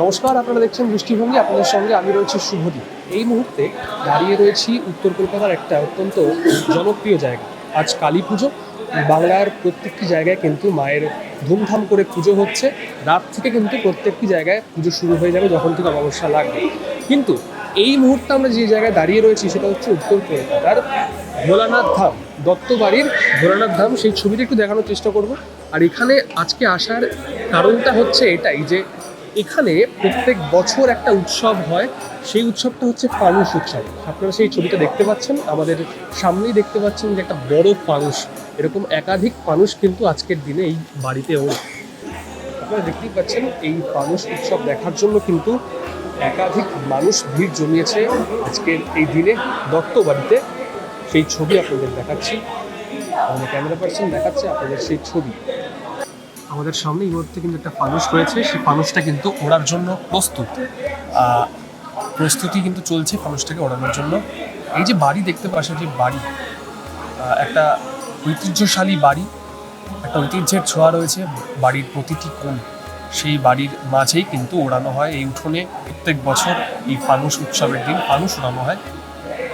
নমস্কার, আপনারা দেখছেন দৃষ্টিভঙ্গি। আপনাদের সঙ্গে আমি রয়েছি শুভদীপ। এই মুহূর্তে দাঁড়িয়ে রয়েছি উত্তর কলকাতার একটা অত্যন্ত জনপ্রিয় জায়গা। আজ কালী পুজো। বাংলার প্রত্যেকটি জায়গায় কিন্তু মায়ের ধুমধাম করে পুজো হচ্ছে। রাত থেকে কিন্তু প্রত্যেকটি জায়গায় পুজো শুরু হয়ে যাবে যখন থেকে অমাবস্যা লাগবে। কিন্তু এই মুহূর্তে আমরা যে জায়গায় দাঁড়িয়ে রয়েছি সেটা হচ্ছে উত্তর কলকাতার ভোলানাথ ধাম। দত্তবাড়ির ভোলানাথ ধাম। সেই ছবিটা একটু দেখানোর চেষ্টা করব। আর এখানে আজকে আসার কারণটা হচ্ছে এটাই যে এখানে প্রত্যেক বছর একটা উৎসব হয়। সেই উৎসবটা হচ্ছে ফানুস উৎসব। আপনারা সেই ছবিটা দেখতে পাচ্ছেন। আমাদের সামনেই দেখতে পাচ্ছেন যে একটা বড় ফানুস। এরকম একাধিক ফানুস কিন্তু আজকের দিনে এই বাড়িতে ওড়ে। আপনারা দেখতেই পাচ্ছেন এই ফানুস উৎসব দেখার জন্য কিন্তু একাধিক মানুষ ভিড় জমিয়েছে আজকের এই দিনে দত্ত বাড়িতে। সেই ছবি আপনাদের দেখাচ্ছি। আমাদের ক্যামেরা পার্সন দেখাচ্ছে আপনাদের সেই ছবি। আমাদের সামনে এই মুহূর্তে কিন্তু একটা ফানুস রয়েছে। সেই ফানুসটা কিন্তু ওড়ার জন্য প্রস্তুত। প্রস্তুতি কিন্তু চলছে ফানুসটাকে ওড়ানোর জন্য। এই যে বাড়ি দেখতে পাশে যে বাড়ি একটা ঐতিহ্যশালী বাড়ি, একটা ঐতিহ্যের ছোঁয়া রয়েছে বাড়ির প্রতিটি কোণ। সেই বাড়ির মাঝেই কিন্তু ওড়ানো হয় এই উঠোনে। প্রত্যেক বছর এই ফানুস উৎসবের দিন ফানুস ওড়ানো হয়।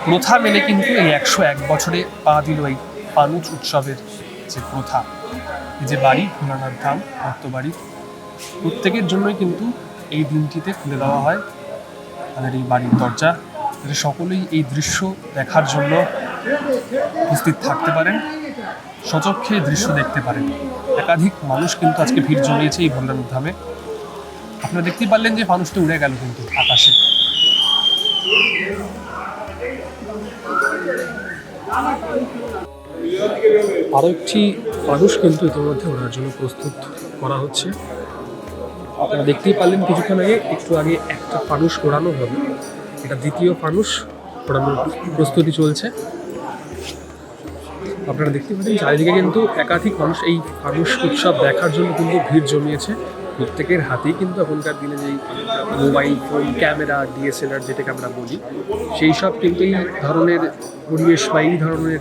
প্রথা মেনে কিন্তু এই একশো এক বছরে পা দিল এই ফানুস উৎসবের যে প্রথা। যে বাড়ি ভোলানাথ ধাম ভক্ত বাড়ি, প্রত্যেকের জন্যই কিন্তু এই দিনটিতে খুলে দেওয়া হয় তাদের এই বাড়ির দরজা, যাতে সকলেই এই দৃশ্য দেখার জন্য উপস্থিত থাকতে পারেন, সচক্ষে দৃশ্য দেখতে পারেন। একাধিক মানুষ কিন্তু আজকে ভিড় জমিয়েছে এই ভোলানাথ ধামে আপনারা দেখতেই পারলেন যে মানুষটা উড়ে গেল কিন্তু আকাশে। আরও একটি মানুষ কিন্তু ইতিমধ্যে ওনার জন্য প্রস্তুত করা হচ্ছে। আপনারা দেখতেই পারলেন কিছুক্ষণ আগে, একটু আগে একটা ফানুস ওড়ানো হবে। এটা দ্বিতীয় ফানুস ওড়ানোর প্রস্তুতি চলছে। আপনারা দেখতে পাচ্ছেন, চারিদিকে কিন্তু একাধিক মানুষ এই ফানুস উৎসব দেখার জন্য কিন্তু ভিড় জমিয়েছে। প্রত্যেকের হাতেই কিন্তু এখনকার দিনে যেই মোবাইল ফোন, ক্যামেরা, ডিএসএলআর যেটাকে আমরা বলি, সেই সব কিন্তু এই ধরনের পরিবেশ বা এই ধরনের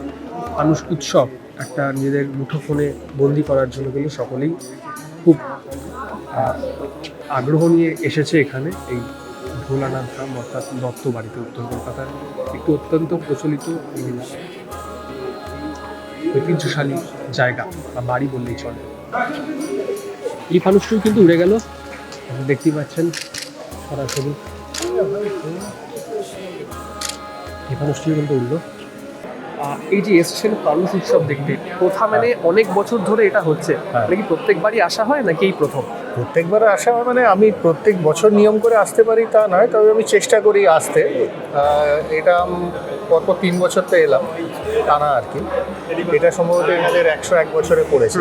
মানুষ উৎসব একটা নিজেদের মুঠোফোনে বন্দি করার জন্য কিন্তু সকলেই খুব আগ্রহ নিয়ে এসেছে এখানে। এই ভোলানাথ ধাম অর্থাৎ দত্ত বাড়িতে উত্তর কলকাতার একটি অত্যন্ত প্রচলিত ঐতিহ্যশালী জায়গা বা বাড়ি বললেই চলে। এই মানুষটিও কিন্তু উড়ে গেল। দেখতেই পাচ্ছেন সরাসরি। এই মানুষটিও কিন্তু আহ, এই যে এসছেন ফানুস উৎসব দেখতে প্রথা মানে অনেক বছর ধরে এটা হচ্ছে। হ্যাঁ। নাকি প্রত্যেকবারই আসা হয় নাকি এই প্রথম? প্রত্যেকবার আসা হয় মানে আমি প্রত্যেক বছর নিয়ম করে আসতে পারি তা নয় তবে আমি চেষ্টা করি আসতে। এটা পরপর তিন বছর তো এলাম টানা আর কি। এটা সম্ভবত এনাদের একশো এক বছরে পড়েছে।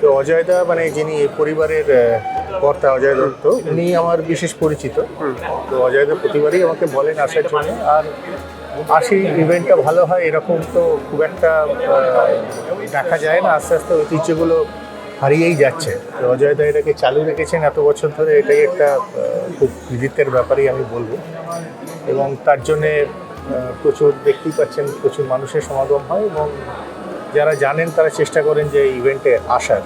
তো অজয়দা মানে যিনি এই পরিবারের কর্তা অজয় দত্ত উনি আমার বিশেষ পরিচিত। তো অজয়দা প্রতিবারই আমাকে বলেন আসার জন্য। আর আসি ইভেন্টটা ভালো হয়, এরকম তো খুব একটা দেখা যায় না। আস্তে আস্তে ঐতিহ্যগুলো হারিয়েই যাচ্ছে। তো অজয় দা এটাকে চালু রেখেছেন এত বছর ধরে, এটাই একটা খুব কৃতিত্বের ব্যাপারই আমি বলব। এবং তার জন্যে প্রচুর দেখতেই পাচ্ছেন, প্রচুর মানুষের সমাগম হয় এবং যারা জানেন তারা চেষ্টা করেন যে ইভেন্টে আসার।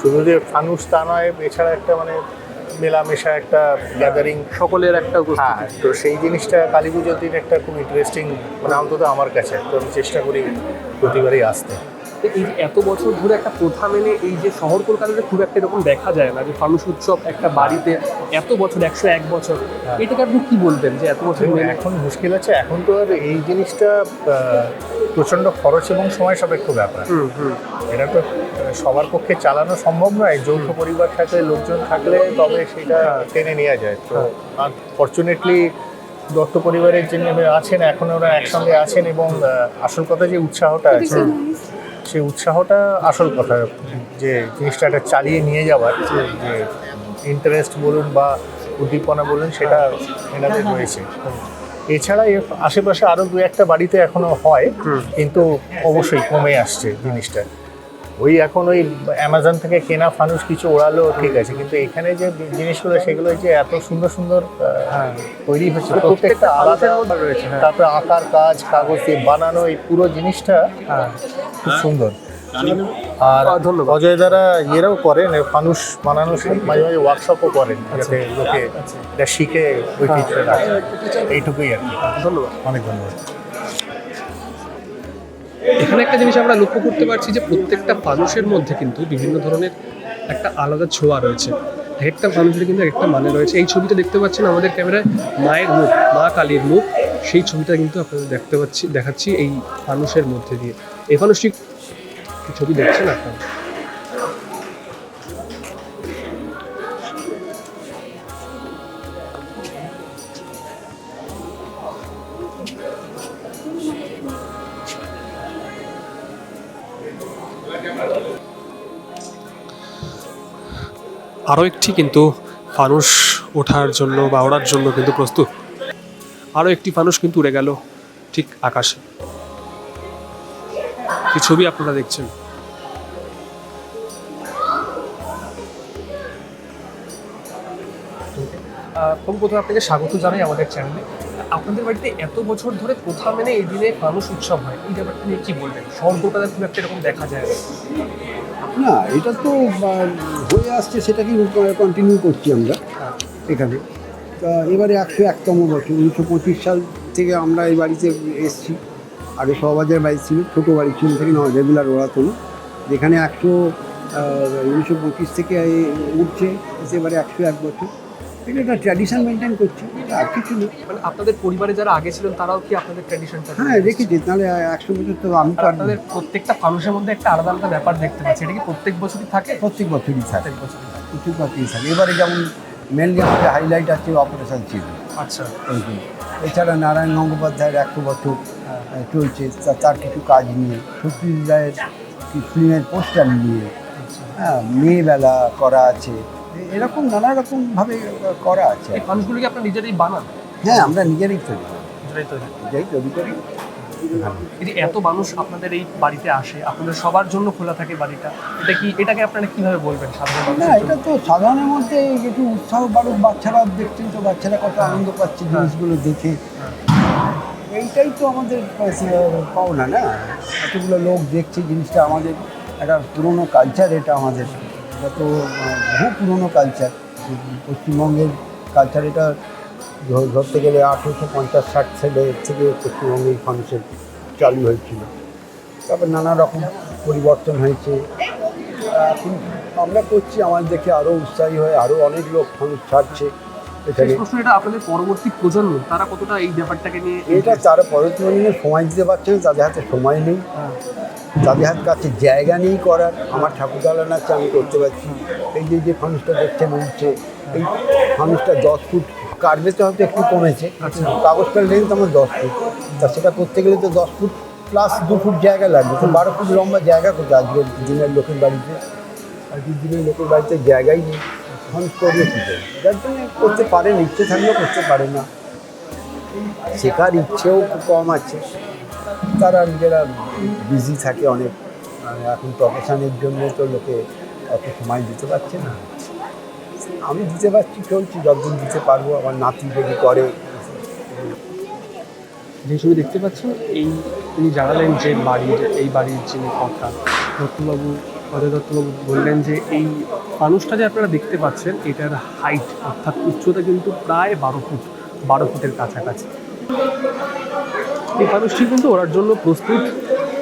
শুধু যে ফানুস তা নয়, এছাড়া একটা মানে মেলামেশা একটা গ্যাদারিং সকলের একটা হ্যাঁ তো সেই জিনিসটা কালী পুজোর দিন একটা খুব ইন্টারেস্টিং মানে অন্তত আমার কাছে তো আমি চেষ্টা করি প্রতিবারই আসতে। এই যে এত বছর ধরে একটা প্রথা মেনে এই যে শহর কলকাতাতে খুব একটা এরকম দেখা যায় না যে ফানুস উৎসব একটা বাড়িতে এত বছর একশো এক বছর হ্যাঁ। এটাকে আপনি কি বলবেন যে এত বছর এখন মুশকিল আছে এখন তো আর এই জিনিসটা প্রচণ্ড খরচ এবং সময় সাপেক্ষ ব্যাপার। এটা তো সবার পক্ষে চালানো সম্ভব নয় যৌথ পরিবার থাকলে লোকজন থাকলে তবে সেটা টেনে নেওয়া যায়। তো ফর্চুনেটলি দত্ত পরিবারের যিনি আছেন এখন ওরা একসঙ্গে আছেন এবং আসল কথা যে উৎসাহটা আছে। সেই উৎসাহটা আসল কথা। যে জিনিসটা একটা চালিয়ে নিয়ে যাওয়ার যে ইন্টারেস্ট বলুন বা উদ্দীপনা বলুন সেটা এনাদের রয়েছে। এছাড়া এর আশেপাশে আরও দু একটা বাড়িতে এখনও হয় কিন্তু অবশ্যই কমে আসছে জিনিসটা। ওই এখন ওই অ্যামাজন থেকে কেনা ফানুস কিছু ওড়ালো ঠিক আছে। কিন্তু এখানে যে জিনিসগুলো সেগুলো যে এত সুন্দর সুন্দর আহ, তৈরি হচ্ছে প্রত্যেকটা আলাদা রয়েছে, হ্যাঁ। তারপরে আঁকার কাজ কাগজ দিয়ে বানানো এই পুরো জিনিসটা খুব সুন্দর। আর। অজয় দ্বারা ইয়েরাও করেন ফানুস বানানো মাঝে মাঝে ওয়ার্কশপও করেন যাতে লোকে এটা শিখে রাখে। এইটুকুই আর কি। ধন্যবাদ। অনেক ধন্যবাদ। এখানে একটা জিনিস আমরা লক্ষ্য করতে পারছি যে প্রত্যেকটা মানুষের মধ্যে কিন্তু বিভিন্ন ধরনের একটা আলাদা ছোঁয়া রয়েছে। এক একটা মানুষের কিন্তু এক একটা মানে রয়েছে। এই ছবিটা দেখতে পাচ্ছেন আমাদের ক্যামেরায় মায়ের মুখ, মা কালীর মুখ। সেই ছবিটা কিন্তু আপনাদের দেখতে পাচ্ছি, দেখাচ্ছি এই মানুষের মধ্যে দিয়ে। এই মানুষটি ছবি দেখছেন আপনারা? আরও একটি কিন্তু ফানুস ওঠার জন্য বা ওড়ার জন্য কিন্তু প্রস্তুত। আরও একটি ফানুস কিন্তু উড়ে গেল ঠিক আকাশে। এই ছবি আপনারা দেখছেন? প্রথম আপনাকে স্বাগত জানাই আমাদের চ্যানেলে আপনাদের বাড়িতে এত বছর ধরে প্রথা মেনে এই দিনে ফানুস উৎসব হয়? এই ব্যাপারটা নিয়ে কি বলবেন? কলকাতায় খুব একটা এরকম দেখা যায় না, এটা তো হয়ে আসছে, সেটাকেই কন্টিনিউ করছি আমরা এখানে। তা এবারে একশো একতম বছর, উনিশশো পঁচিশ সাল থেকে আমরা এই বাড়িতে এসেছি। আগে সবাজের বাড়ি ছিল, ছোটো বাড়ি, ছিল থেকে নয় রেগুলার ওড়াতো যেখানে একশো উনিশশো পঁচিশ থেকে উঠছে, এবারে একশো এক বছর। এটা একটা ট্র্যাডিশন মেনটেন করছি আর কিছু না মানে আপনাদের পরিবারে যারা আগে ছিলেন তারাও কি আপনাদের ট্র্যাডিশনটা হ্যাঁ রেখেছি তাহলে একশো বছর তো আমি তো আপনাদের প্রত্যেকটা ফানুসের মধ্যে একটা আলাদা আলাদা ব্যাপার দেখতে পাচ্ছি। এটা কি প্রত্যেক বছরই থাকে? প্রত্যেক বছরই থাকে। প্রত্যেক বছরই থাকে। এবারে যেমন মেনলি আমাদের হাইলাইট আছে অপারেশন ছিল। আচ্ছা। এছাড়া নারায়ণ গঙ্গোপাধ্যায়ের একশো বছর আহ, চলছে তার কিছু কাজ নিয়ে সত্যজিৎ রায়ের ফিল্মের পোস্টার নিয়ে। হ্যাঁ মেয়েবেলা করা আছে। এরকম নানা রকমভাবে করা আছে এই ফানুসগুলো কি। আপনারা নিজেরাই বানান? হ্যাঁ আমরা নিজেরাই তৈরি করি। নিজেরাই তৈরি? নিজেরাই তৈরি করি। এই এত মানুষ আপনাদের এই বাড়িতে আসে আপনাদের সবার জন্য খোলা থাকে বাড়িটা এটা কি এটাকে আপনারা কীভাবে বলবেন সাধারণ না এটা তো সাধারণের মধ্যে একটু উৎসাহ বাড়ুক বাচ্চারা দেখছেন তো বাচ্চারা কত আনন্দ পাচ্ছে জিনিসগুলো দেখে। এইটাই তো আমাদের পাওনা না। এতগুলো লোক দেখছে জিনিসটা আমাদের একটা পুরনো কালচার এটা আমাদের। এটা তো বহু পুরনো কালচার পশ্চিমবঙ্গের কালচার এটা ধরতে গেলে আঠেরোশো পঞ্চাশ, ষাট সালে থেকে পশ্চিমবঙ্গের ফাংশন চালু হয়েছিল। তারপর নানা রকম পরিবর্তন হয়েছে। এখন আমরা করছি আমার দেখে আরও উৎসাহী হয়ে আরও অনেক লোক ছাড়ছে। এখানে শেষ প্রশ্ন এটা আপনাদের পরবর্তী প্রজন্ম তারা কতটা এই ব্যাপারটাকে নিয়ে এটা তারা পরবর্তী দিনে সময় দিতে পারছে না তাদের হাতে সময় নেই। হ্যাঁ, তাদের হাত কাছে জায়গা নেই করার। আমার ঠাকুর দালান আছে আমি করতে পারছি। এই যে যে ফানুসটা দেখছেন উঠছে এই ফানুসটা দশ ফুট কাটবেতে হয়তো একটু কমেছে। কাগজটার লেন্থ আমার দশ ফুট। তা সেটা করতে গেলে তো দশ ফুট প্লাস দু ফুট জায়গা লাগবে। তো বারো ফুট লম্বা জায়গা কোথায়? আজকের দিনের লোকের বাড়িতে। আজকের দিনের লোকের বাড়িতে জায়গাই নেই। ফানুস করবে কী করে যার জন্য করতে পারেন ইচ্ছে থাকলেও করতে পারে না। শেখার ইচ্ছেও কম আছে। তারা নিজেরা বিজি থাকে অনেক। এখন প্রফেশনের জন্য তো লোকে অত সময় দিতে পারছে না। আমি দিতে পারছি চলছি যতদিন দিতে পারব, আমার নাতি যদি করে। যে ছবি দেখতে পাচ্ছেন, এই তিনি জানালেন যে বাড়ির এই বাড়ির যিনি কথা দত্তবাবু অজয় দত্তবাবু বললেন যে এই মানুষটা যে আপনারা দেখতে পাচ্ছেন, এটার হাইট অর্থাৎ উচ্চতা কিন্তু প্রায় বারো ফুট, বারো ফুটের কাছাকাছি। এই মানুষটি কিন্তু ওড়ার জন্য প্রস্তুত।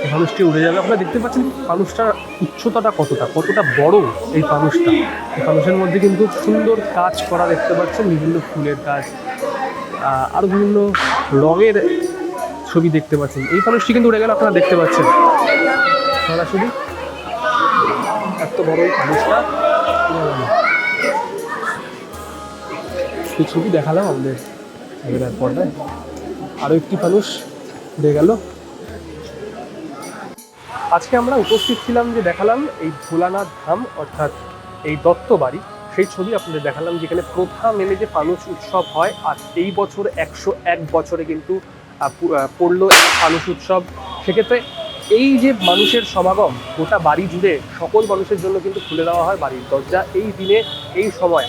এই মানুষটি উড়ে যাবে। আপনারা দেখতে পাচ্ছেন মানুষটার উচ্চতাটা কতটা কতটা বড় এই মানুষটা। এই মানুষের মধ্যে কিন্তু সুন্দর কাজ করা দেখতে পাচ্ছেন, বিভিন্ন ফুলের কাজ আরও বিভিন্ন রঙের ছবি দেখতে পাচ্ছেন। এই মানুষটি কিন্তু উড়ে গেল, আপনারা দেখতে পাচ্ছেন। সরাসরি সেই ছবি দেখালাম আমাদের? ক্যামেরার পর্দায়। আরও একটি মানুষ উড়ে গেল। আজকে আমরা উপস্থিত ছিলাম যে দেখালাম এই ভোলানাথ ধাম, অর্থাৎ এই দত্ত বাড়ি সেই ছবি আপনাদের দেখালাম যেখানে প্রথা মেনে যে পানুষ উৎসব হয় আর এই বছর একশো এক বছরে কিন্তু পড়ল ফানুস উৎসব। সেক্ষেত্রে এই যে মানুষের সমাগম, গোটা বাড়ি জুড়ে সকল মানুষের জন্য কিন্তু খুলে দেওয়া হয় বাড়ির দরজা। এই দিনে, এই সময়,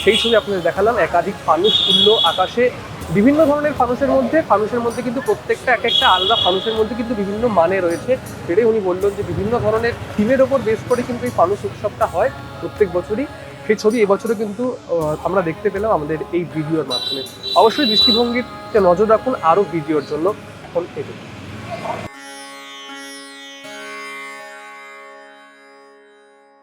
সেই ছবি আপনাদের দেখালাম, একাধিক ফানুস উঠল আকাশে। বিভিন্ন ধরনের ফানুসের মধ্যে ফানুসের মধ্যে কিন্তু প্রত্যেকটা, এক একটা আলাদা ফানুসের মধ্যে কিন্তু বিভিন্ন মানে রয়েছে। সেটাই উনি বললেন যে বিভিন্ন ধরনের থিমের ওপর বেস করে কিন্তু এই ফানুস উৎসবটা হয় প্রত্যেক বছরই। সেই ছবি এবছরও কিন্তু আমরা দেখতে পেলাম আমাদের এই ভিডিওর মাধ্যমে। অবশ্যই দৃষ্টিভঙ্গিতে নজর রাখুন আরও ভিডিওর জন্য। এখন এটুকু।